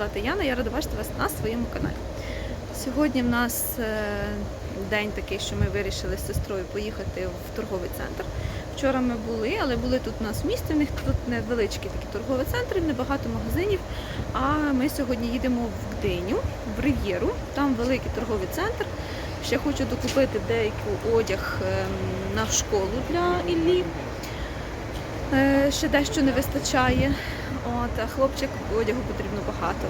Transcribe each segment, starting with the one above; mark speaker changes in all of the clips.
Speaker 1: звати Яна, я рада бачити вас на своєму каналі. Сьогодні в нас е, день такий, що ми вирішили з сестрою поїхати в торговий центр. Вчора ми були, але були тут у нас в місті. У них тут невеличкі такі торгові центри, небагато магазинів. А ми сьогодні їдемо в Гдиню, в Рив'єру. Там великий торговий центр. Ще хочу докупити деякий одяг ем, на школу для Іллі. Е, Ще дещо не вистачає. От, хлопчик одягу потрібно багато.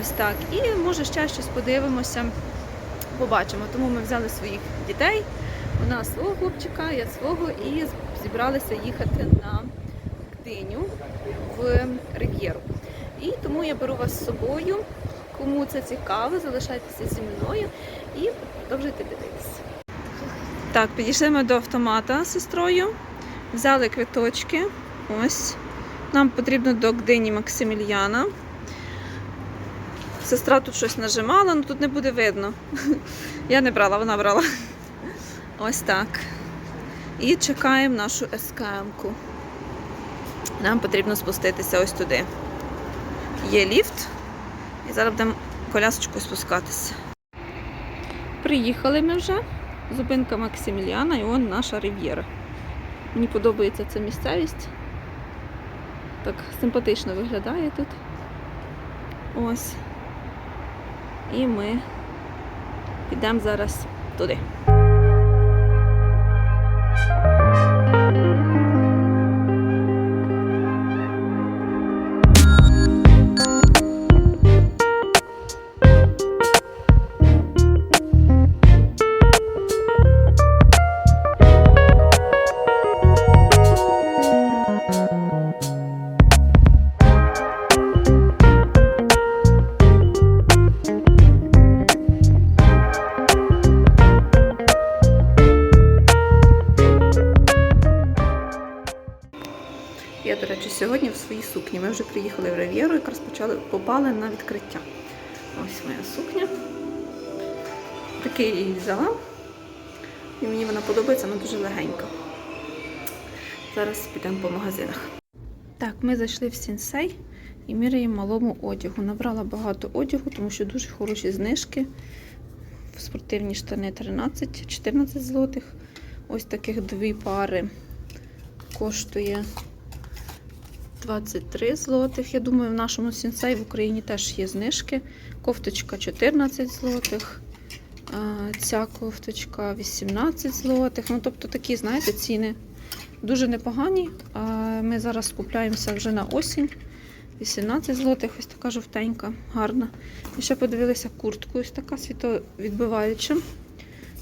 Speaker 1: Ось так. І може ще щось подивимося, побачимо. Тому ми взяли своїх дітей. Вона свого хлопчика, я свого, і зібралися їхати на Гдиню в Рив'єру. І тому я беру вас з собою. Кому це цікаво, залишайтеся зі мною і продовжуйте дивитися. Так, підійшли ми до автомата з сестрою, взяли квиточки. Ось. Нам потрібно до Гдині Максимільяна. Сестра тут щось нажимала, але тут не буде видно. Я не брала, вона брала. Ось так. І чекаємо нашу СКМ-ку. Нам потрібно спуститися ось туди. Є ліфт. І зараз будемо колясочкою спускатися. Приїхали ми вже. Зупинка Максиміліана і он наша рив'єра. Мені подобається ця місцевість. Так симпатично виглядає тут. Ось. І ми підемо зараз туди. Попали на відкриття. Ось моя сукня. Такий я її взяла. І мені вона подобається, вона дуже легенька. Зараз підемо по магазинах. Так, ми зайшли в сінсей і міряємо малому одягу. Набрала багато одягу, тому що дуже хороші знижки. Спортивні штани 13-14 злотих. Ось таких дві пари коштує 23 злотих. Я думаю, в нашому сінсей в Україні теж є знижки. Кофточка 14 злотих. Ця кофточка 18 злотих. Ну, тобто такі, знаєте, ціни дуже непогані. Ми зараз купляємося вже на осінь. 18 злотих, ось така жовтенька, гарна. І ще подивилися куртку, ось така світовідбиваюча.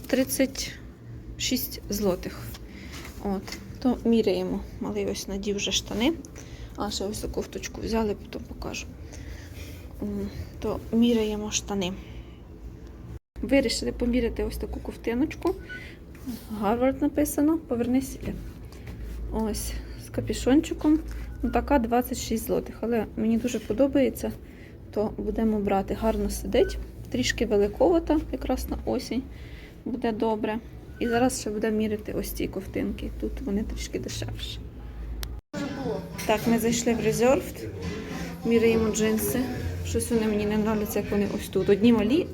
Speaker 1: 36 злотих. От, то міряємо. Малий ось надів вже штани. А ще ось таку кофточку взяли, потім покажу. То міряємо штани. Вирішили поміряти ось таку ковтиночку. Гарвард написано, повернись сюди. Ось, з капішончиком. Ну, така 26 злотих. Але мені дуже подобається, то будемо брати. Гарно сидить, трішки великовата, якраз на осінь буде добре. І зараз ще будемо міряти ось ці ковтинки. Тут вони трішки дешевші. Так, ми зайшли в Reserved, міряємо джинси. Щось вони мені не нравляться, як вони ось тут. Одні малі,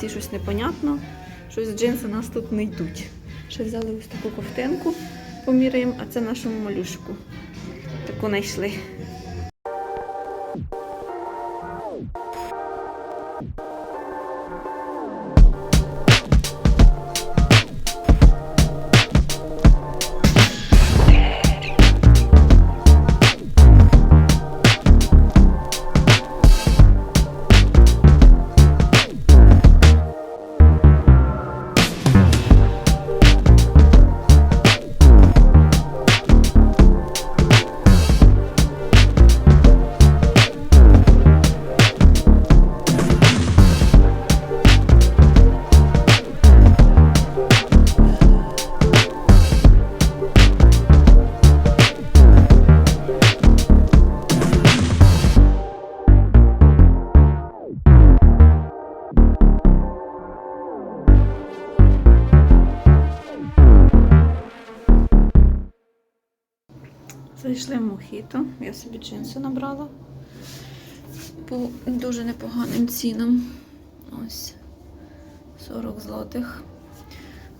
Speaker 1: ці щось непонятно. Щось джинси нас тут не йдуть. Ще взяли ось таку ковтинку, поміряємо, а це нашому малюшку. Таку знайшли. Мохіто. Я собі джинси набрала. по дуже непоганим цінам. Ось 40 злотих.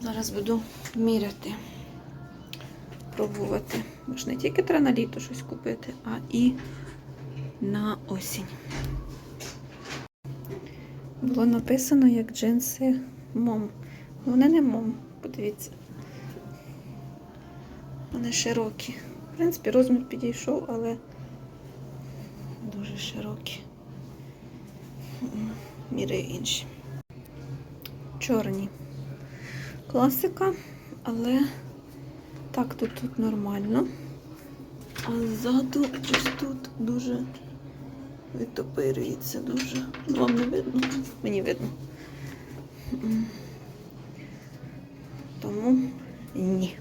Speaker 1: Зараз буду міряти, пробувати. Бо ж не тільки треба на літо щось купити, а і на осінь. Було написано як джинси мом. Вони не мом, подивіться. Вони широкі. В принципі, розмір підійшов, але дуже широкі. Міри інші. Чорні. Класика, але так тут, тут нормально. А ззаду ось тут дуже відтопирюється дуже. Вам не видно? Мені видно. Тому ні.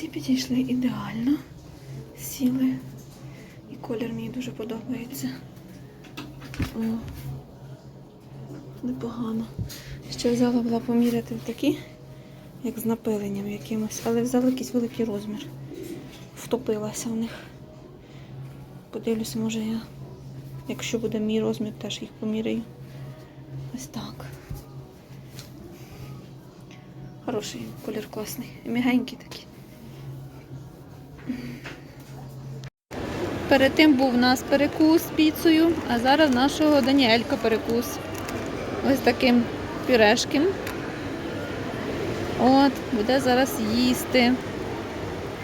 Speaker 1: Ці підійшли ідеально. Сіли. І колір мені дуже подобається. О, непогано. Ще взяла була поміряти такі, як з напиленням якимось, але взяла якийсь великий розмір. Втопилася в них. Подивлюся, може я, якщо буде мій розмір, теж їх поміряю. Ось так. Хороший колір класний. І м'ягенький такий. Перед тим був у нас перекус піцею, а зараз нашого Даніелька перекус. Ось таким пюрешким. От, буде зараз їсти.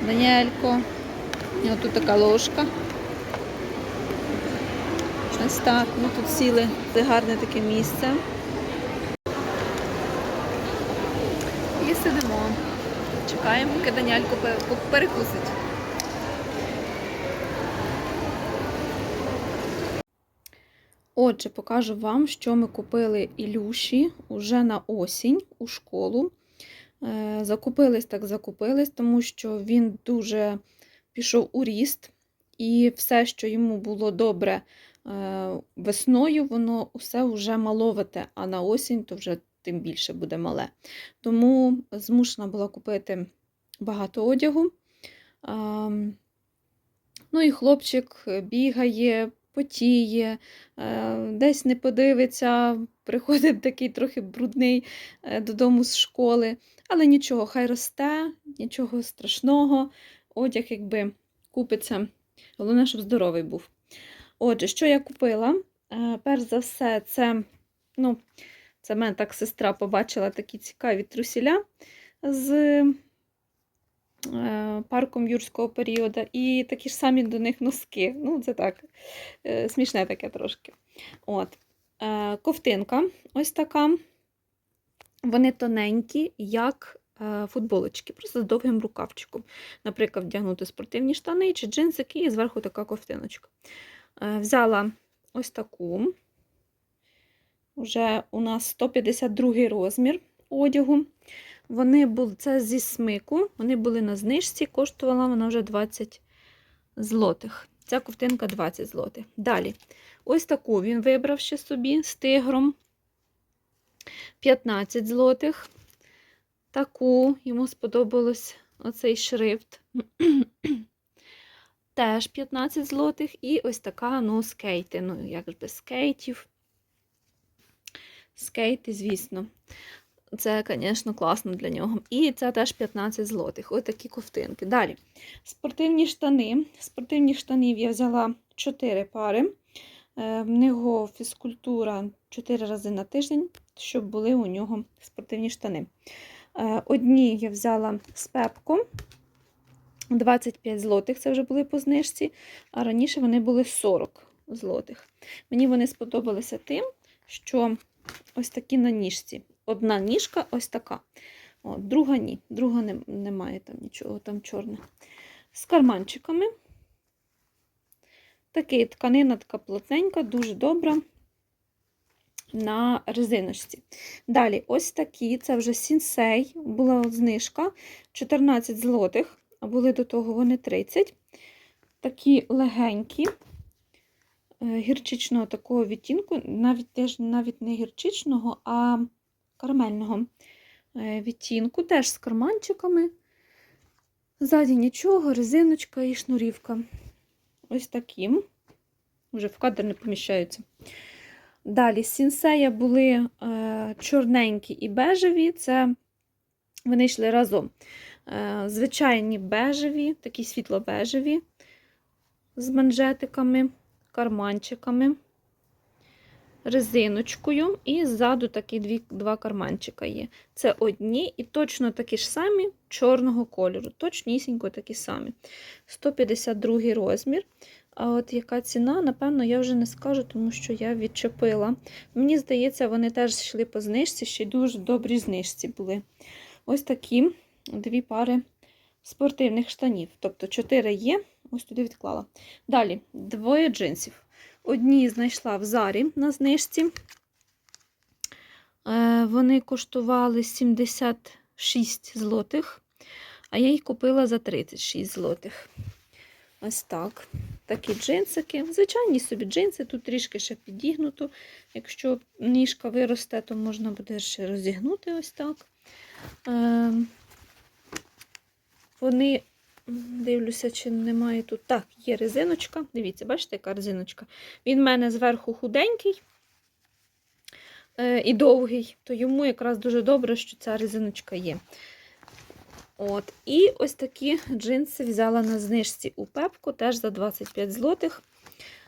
Speaker 1: Даніелько. І тут така ложка. Ось так. Ми тут сіли. Це гарне таке місце. І сидимо. Чекаємо, поки Даніелько пе- пе- перекусить. Отже, покажу вам, що ми купили Ілюші уже на осінь у школу. Е, Закупились так закупились, тому що він дуже пішов у ріст, і все, що йому було добре е, весною, воно усе вже маловате, а на осінь то вже тим більше буде мале. Тому змушена була купити багато одягу. Ну і хлопчик бігає, потіє, е, десь не подивиться, приходить такий трохи брудний е, додому з школи. Але нічого, хай росте, нічого страшного. Одяг якби купиться. Головне, щоб здоровий був. Отже, що я купила? Е, Перш за все, це, ну, це мене так сестра побачила такі цікаві трусіля з парком юрського періоду, і такі ж самі до них носки. Ну, це так, е, смішне таке трошки. От. Е, Ковтинка ось така. Вони тоненькі, як е, футболочки, просто з довгим рукавчиком. Наприклад, вдягнути спортивні штани чи джинсики, і зверху така ковтиночка. Е, Взяла ось таку. Уже у нас 152 розмір одягу. Вони були це зі смику, вони були на знижці, коштувала вона вже 20 злотих. Ця ковтинка 20 злотих. Далі, ось таку він вибрав ще собі з тигром. 15 злотих. Таку йому сподобалось оцей шрифт. Теж 15 злотих. І ось така, ну, скейти. Ну, як ж без скейтів. Скейти, звісно. Це, звісно, класно для нього. І це теж 15 злотих. Ось такі ковтинки. Далі. Спортивні штани. Спортивні штанів я взяла 4 пари. Е, В нього фізкультура 4 рази на тиждень, щоб були у нього спортивні штани. Е, Одні я взяла з пепко. 25 злотих, це вже були по знижці, а раніше вони були 40 злотих. Мені вони сподобалися тим, що ось такі на ніжці. Одна ніжка ось така. О, друга ні. Друга не, немає там нічого, там чорне. З карманчиками. Такий тканина така плотненька, дуже добра. На резиночці. Далі, ось такі, це вже сінсей, була знижка 14 злотих, а були до того вони 30. Такі легенькі, е, гірчичного такого відтінку, навіть теж навіть не гірчичного, а карамельного е, відтінку, теж з карманчиками. Ззаді нічого, резиночка і шнурівка. Ось таким. вже в кадр не поміщаються. Далі сінсея були е, чорненькі і бежеві. Це вони йшли разом. Е, звичайні бежеві, такі світло-бежеві, з манжетиками, карманчиками, резиночкою, і ззаду такі дві, два карманчика є. Це одні і точно такі ж самі чорного кольору. Точнісінько такі самі. 152 розмір. А от яка ціна, напевно, я вже не скажу, тому що я відчепила. Мені здається, вони теж йшли по знижці, ще й дуже добрі знижці були. Ось такі дві пари спортивних штанів. Тобто 4 є, ось туди відклала. Далі двоє джинсів. Одні знайшла в зарі на знижці. Е, Вони коштували 76 злотих, а я їх купила за 36 злотих. Ось так. Такі джинсики. Звичайні собі джинси, тут трішки ще підігнуто. Якщо ніжка виросте, то можна буде ще розігнути ось так. Е, Вони, дивлюся, чи немає тут. Так, є резиночка. Дивіться, бачите, яка резиночка. Він в мене зверху худенький е, і довгий, то йому якраз дуже добре, що ця резиночка є. От. І ось такі джинси взяла на знижці у пепку, теж за 25 злотих.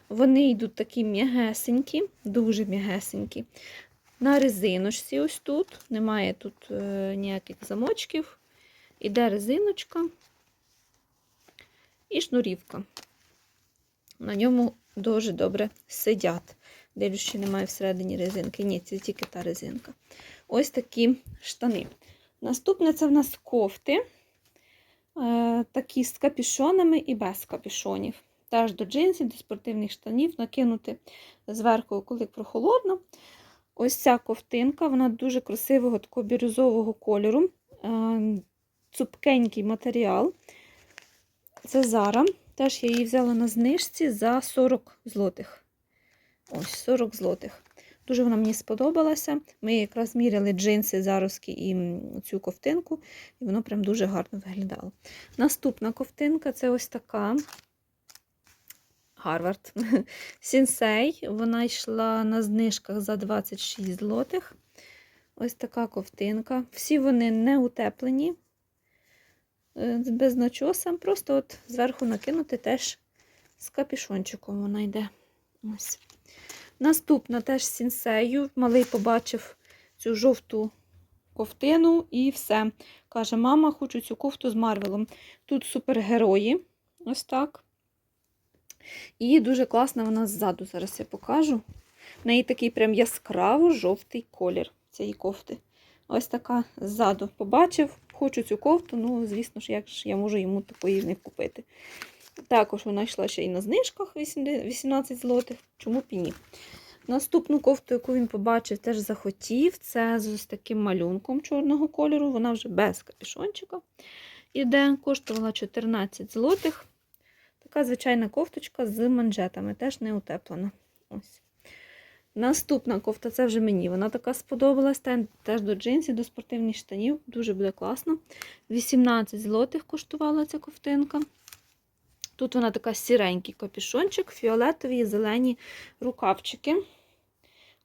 Speaker 1: Вони йдуть такі м'ягесенькі, дуже м'ягесенькі. На резиночці ось тут. Немає тут е, ніяких замочків. Іде резиночка і шнурівка. На ньому дуже добре сидять. Дивлюсь, що немає всередині резинки. Ні, це тільки та резинка. Ось такі штани. Наступне це в нас кофти. Е, такі з капюшонами і без капюшонів. Теж до джинсів, до спортивних штанів накинути зверху, коли прохолодно. Ось ця ковтинка, вона дуже красивого такого бірюзового кольору. Е, цупкенький матеріал. Це Зара. Теж я її взяла на знижці за 40 злотих. Ось, 40 злотих. Дуже вона мені сподобалася. Ми якраз міряли джинси, зароски і цю ковтинку, і воно прям дуже гарно виглядало. Наступна ковтинка це ось така. Гарвард. Сінсей. Вона йшла на знижках за 26 злотих. Ось така ковтинка. Всі вони не утеплені, без начоса. Просто от зверху накинути теж з капішончиком вона йде. Ось. Наступна теж сінсею. Малий побачив цю жовту ковтину і все. Каже, мама, хочу цю кофту з Марвелом. Тут супергерої. Ось так. І дуже класна вона ззаду. Зараз я покажу. В неї такий прям яскраво жовтий колір цієї кофти. Ось така ззаду. Побачив, хочу цю кофту, ну, звісно ж, як ж я можу йому такої не купити. Також вона йшла ще й на знижках 18 злотих. Чому б і ні? Наступну кофту, яку він побачив, теж захотів. Це з ось таким малюнком чорного кольору. Вона вже без капюшончика іде. Коштувала 14 злотих. Така звичайна кофточка з манжетами, теж не утеплена. Ось. Наступна кофта, це вже мені. Вона така сподобалась. Теж до джинсів, до спортивних штанів. Дуже буде класно. 18 злотих коштувала ця ковтинка. Тут вона така сіренький капюшончик, фіолетові і зелені рукавчики.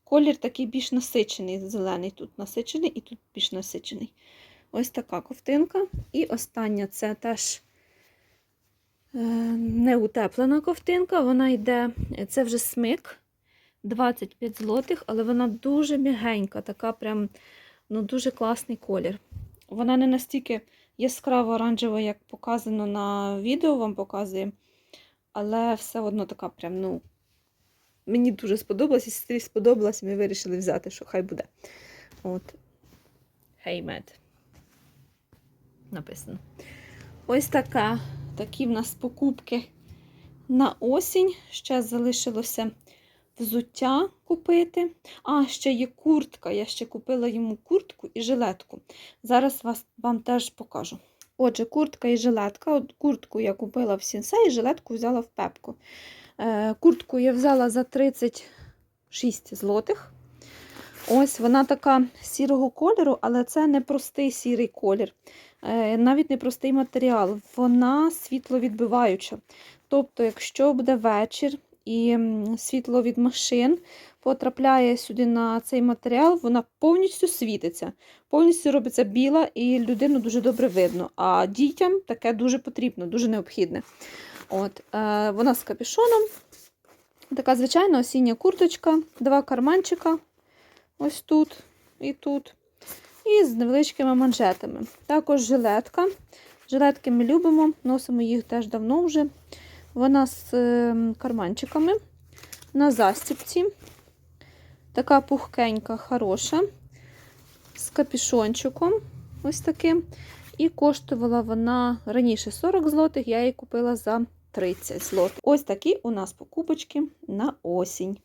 Speaker 1: Колір такий більш насичений, зелений тут насичений і тут більш насичений. Ось така ковтинка. І остання це теж е, неутеплена ковтинка. Вона йде, це вже смик 25 злотих, але вона дуже м'ягенька, така прям ну, дуже класний колір. Вона не настільки яскраво оранжева, як показано на відео, вам показує. Але все одно така прям, ну, мені дуже сподобалось, і сестрі сподобалось, і ми вирішили взяти, що хай буде. От. Hey, Mad. Написано. Ось така. Такі в нас покупки на осінь. Ще залишилося взуття купити. А, ще є куртка. Я ще купила йому куртку і жилетку. Зараз вас, вам теж покажу. Отже, куртка і жилетка. От Куртку я купила в Сінсей, жилетку взяла в пепку. Е, куртку я взяла за 36 злотих. Ось вона така сірого кольору, але це не простий сірий колір, е, навіть не простий матеріал. Вона світловідбиваюча. Тобто, якщо буде вечір і світло від машин потрапляє сюди на цей матеріал, вона повністю світиться, повністю робиться біла і людину дуже добре видно. А дітям таке дуже потрібно, дуже необхідне. От, е, вона з капюшоном. Така звичайна осіння курточка, два карманчика ось тут і тут. І з невеличкими манжетами. Також жилетка. Жилетки ми любимо, носимо їх теж давно вже. Вона з е, карманчиками на застіпці. Така пухкенька, хороша, з капюшончиком. Ось таким. І коштувала вона раніше 40 злотих, я її купила за 30 злотих. Ось такі у нас покупочки на осінь.